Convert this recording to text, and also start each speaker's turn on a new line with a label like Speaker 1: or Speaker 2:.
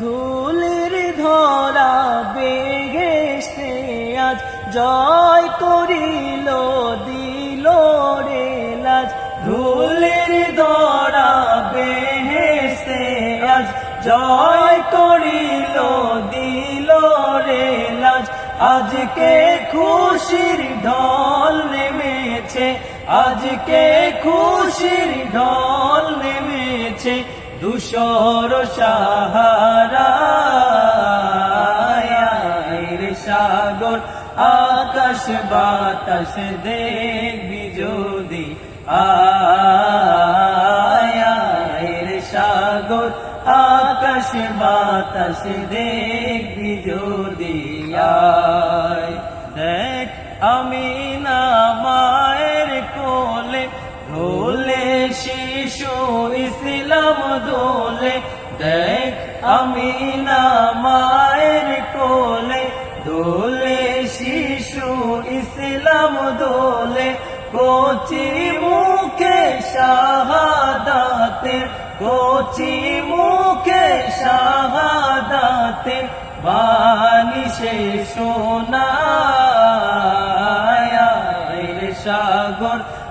Speaker 1: ধুলির ধরা বেহেস্তে আজ জয় করিল, দিল রে লাজ। ধুলির ধরা বেহেস্তে আজ জয় করিল, দিল রে লাজ। আজকে খুশির ঢল নেমেছে, আজকে খুশির ঢল নেমেছে। দুশোর সাহারা রে সাগর, আকাশ বাতাস দেখবি যদি। আয়ের সাগর, আকাশ বাতাস দেখবি যদি। দেখ, আমি না ইসলাম দোলে, দেখ আমি না মায়ের কোলে। দোলে শিশু ইসলাম দোলে, কোচি মুখে শাহাদাতে, কোচি মুখে শাহাদাতে বাণী সে সোনায় সাগর